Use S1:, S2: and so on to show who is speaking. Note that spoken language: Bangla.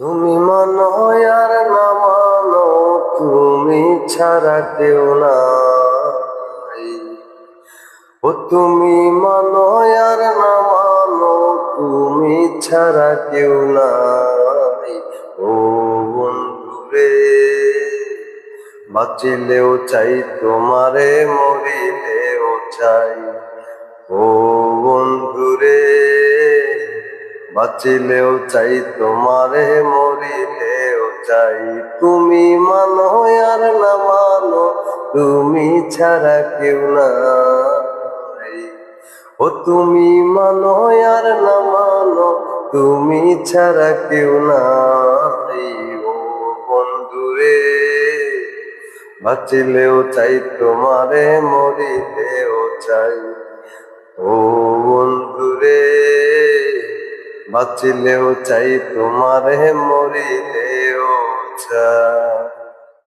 S1: তুমি মানো আর না মানো, তুমি ছাড়া কেউ না ও তুমি মানো আর না মানো, তুমি ছাড়া কেউ না ও বন্ধু রে, বাঁচিলেও চাই তোমারে, মরিলেও চাই। ও বন্ধু রে বাঁচিলেও চাই, তোমারে মরিলেও চাই। তুমি মানো আর না মানো, তুমি ছাড়া কেউ নাই। ও তুমি মানো আর না মানো, তুমি ছাড়া কেউ নাই। ও বন্ধু রে বাঁচিলেও চাই, তোমারে মরিলেও চাই। ও বাঁচিলেও চাই তোমারে মরিলেও।